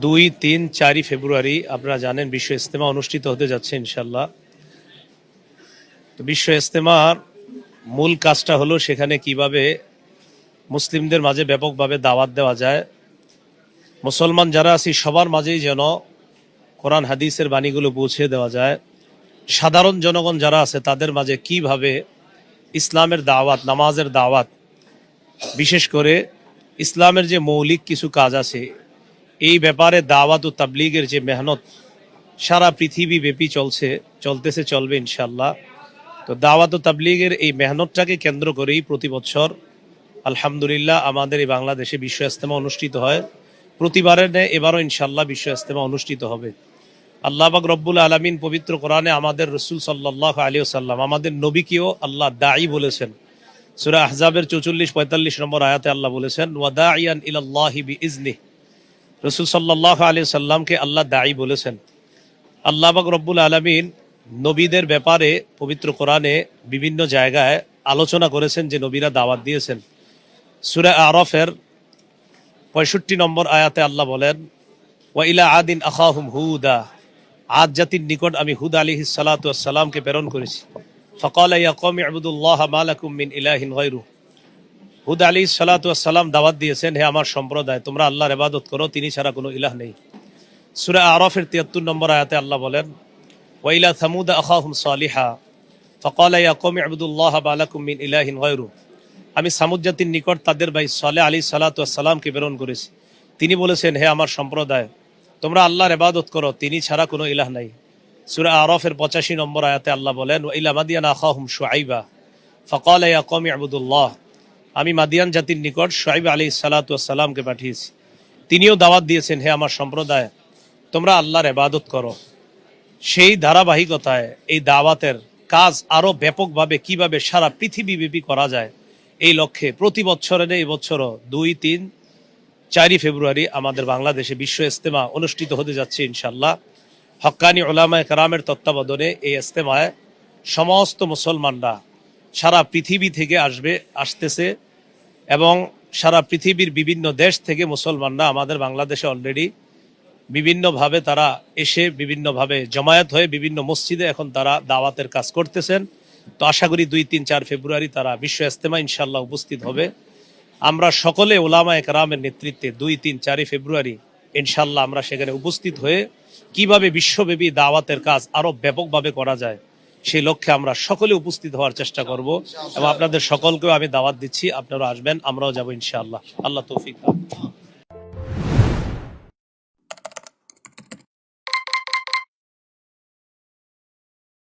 দুই, তিন চারই ফেব্রুয়ারি আপনারা জানেন বিশ্ব ইস্তেমা অনুষ্ঠিত হতে যাচ্ছে ইনশাল্লাহ তো বিশ্ব ইস্তেমার মূল কাজটা হলো সেখানে কীভাবে মুসলিমদের মাঝে ব্যাপকভাবে দাওয়াত দেওয়া যায়। মুসলমান যারা আছি, সবার মাঝেই যেন কোরআন, হাদিসের বাণীগুলো পৌঁছে দেওয়া যায়। সাধারণ জনগণ যারা আছে, তাদের মাঝে কীভাবে ইসলামের দাওয়াত, নামাজের দাওয়াত, বিশেষ করে ইসলামের যে মৌলিক কিছু কাজ আছে এই ব্যাপারে দাওয়াত ও তাবলিগের যে মেহনত, সারা পৃথিবী ব্যাপী চলছে, চলতেছে, চলবে ইনশাল্লাহ তো দাওয়াত ও তাবলিগের এই মেহনতটাকে কেন্দ্র করেই প্রতি বছর, আলহামদুলিল্লাহ, আমাদের এই বাংলাদেশে বিশ্ব ইস্তেমা অনুষ্ঠিত হয়। প্রতিবারের ন্যায় এবারও ইনশাল্লাহ বিশ্ব ইস্তেমা অনুষ্ঠিত হবে। আল্লাহ বাক রব্বুল আলমিন পবিত্র কোরআনে আমাদের রসুল সাল্লাহ আলী সাল্লাম আমাদের নবীকেও আল্লাহ দায়ী বলেছেন। সুরা আহজাবের চৌচল্লিশ পঁয়তাল্লিশ নম্বর আয়াতে আল্লাহ বলেছেন ওয়াদা ইয়ান ইলাল্লাহি বি ইজনি রসুল সাল্লাহ আলী সাল্লামকে আল্লাহ দায়ী বলেছেন। আল্লাহ রব্বুল আলমিন নবীদের ব্যাপারে পবিত্র কোরআনে বিভিন্ন জায়গায় আলোচনা করেছেন যে নবীরা দাওয়াত দিয়েছেন। সুরা আরফের পঁয়ষট্টি নম্বর আয়াতে আল্লাহ বলেন ওয়াইলা আদিন আখাহুম হুদা আদ জাতির নিকট আমি হুদ আলী সালাতামকে প্রেরণ করেছি। ফকাল ইয়া কম আবুদুল্লাহ মালাকুম মিন ইলাহিন গায়রু হুদ আলী সালাতাম দাওয়াত দিয়েছেন, হে আমার সম্প্রদায়, তোমরা আল্লাহর ইবাদত করো, তিনি ছাড়া কোনো ইলাহ নেই। সুরা আরফের তিয়াত্তর নম্বর আয়াতে আল্লাহ বলেন, ওয়াইলা থামুদ আখাহুম সালিহা, ফকাল ইয়া কম আবুদুল্লাহ মালাকুম মিন ইলাহিন আমি সামুদ জাতির নিকট তাদের ভাই সালে আলী সালাতামকে প্রেরণ করেছি। তিনি বলেছেন, হে আমার সম্প্রদায়, তোমরা আল্লাহর ইবাদত করো, তিনি ছাড়া কোনো ইলাহ নাই। সুরা আরফের পঁচাশি নম্বর আয়াতে আল্লাহ বলেন ইলা মাদিয়ান আখাহুম শুআইবা, ফকাল ইয়া কম আবুদুল্লাহ আমি মাদিয়ান জাতির নিকট শুআইব আলী সালাতামকে পাঠিয়েছি। তিনিও দাওয়াত দিয়েছেন, হে আমার সম্প্রদায়, তোমরা আল্লাহর এবাদত করো। সেই ধারাবাহিকতায়, এই দাওয়াতের কাজ আরও ব্যাপকভাবে কীভাবে সারা পৃথিবী পৃথিবীব্যাপী করা যায়, এই লক্ষ্যে প্রতি বছরের এই বছরও দুই, তিন, চারই ফেব্রুয়ারি আমাদের বাংলাদেশে বিশ্ব ইস্তেমা অনুষ্ঠিত হতে যাচ্ছে ইনশাল্লাহ হক্কানি ওলামায় কারামের তত্ত্বাবধানে এই ইস্তেমায় সমস্ত মুসলমানরা সারা পৃথিবী থেকে আসবে, আসতেছে। এবং সারা পৃথিবীর বিভিন্ন দেশ থেকে মুসলমানরা আমাদের বাংলাদেশে অলরেডি বিভিন্নভাবে তারা এসে বিভিন্নভাবে জমায়েত হয়ে বিভিন্ন মসজিদে এখন তারা দাওয়াতের কাজ করতেছেন। তো আশা করি দুই, তিন, চার ফেব্রুয়ারি তারা বিশ্ব ইস্তেমা ইনশাল্লাহ উপস্থিত হবে। আমরা সকলে ওলামা একরামের নেতৃত্বে দুই, তিন, চারই ফেব্রুয়ারি ইনশাল্লাহ আমরা সেখানে উপস্থিত হয়ে কীভাবে বিশ্বব্যাপী দাওয়াতের কাজ আরও ব্যাপকভাবে করা যায় সেই লক্ষ্যে আমরা সকলে উপস্থিত হওয়ার চেষ্টা করব এবং আপনাদের সকলকেও আমি দাওয়াত দিচ্ছি আপনারা আসবেন, আমরাও যাব ইনশাআল্লাহ আল্লাহ তৌফিক।